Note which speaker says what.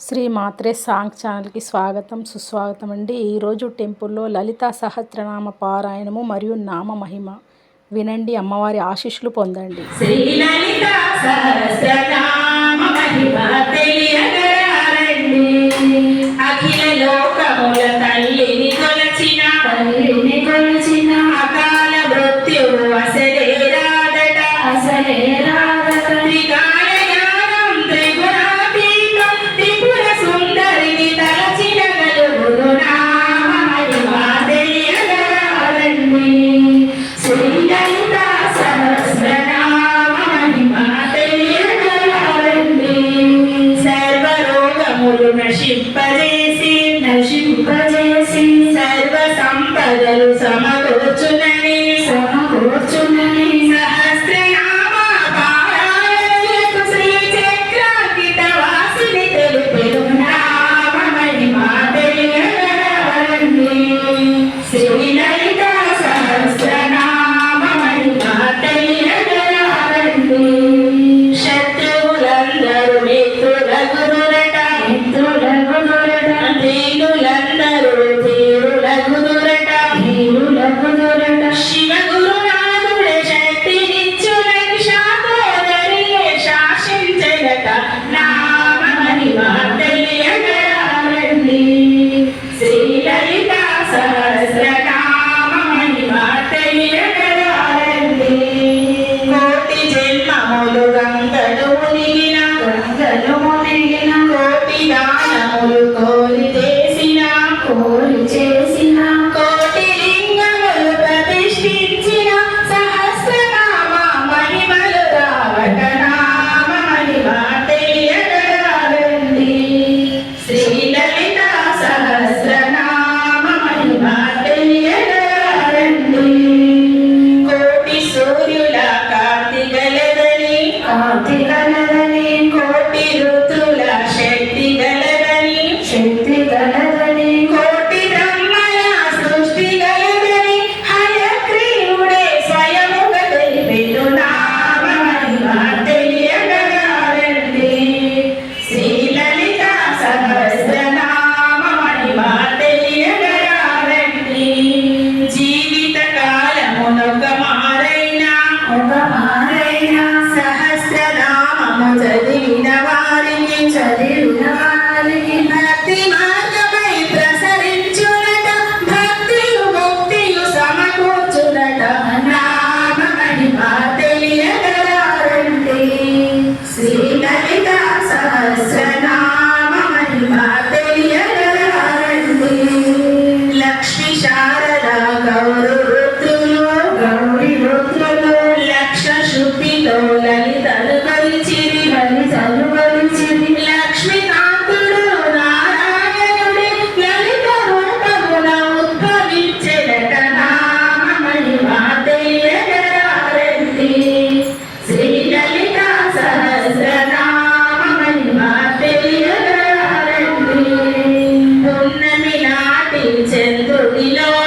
Speaker 1: శ్రీ మాత్రే song ఛానల్కి స్వాగతం సుస్వాగతం అండి. ఈరోజు టెంపుల్లో లలిత సహస్రనామ పారాయణము మరియు నామ మహిమ. వినండి అమ్మవారి ఆశీస్సులు పొందండి.
Speaker 2: శ్రీలలిత సహస్రనామ మహిమ తెలియగరారండి పగలు సమకూర్చునని సమకూర్చునని శ్రీ లలిత సహస్ర
Speaker 3: Thank
Speaker 2: you. We know.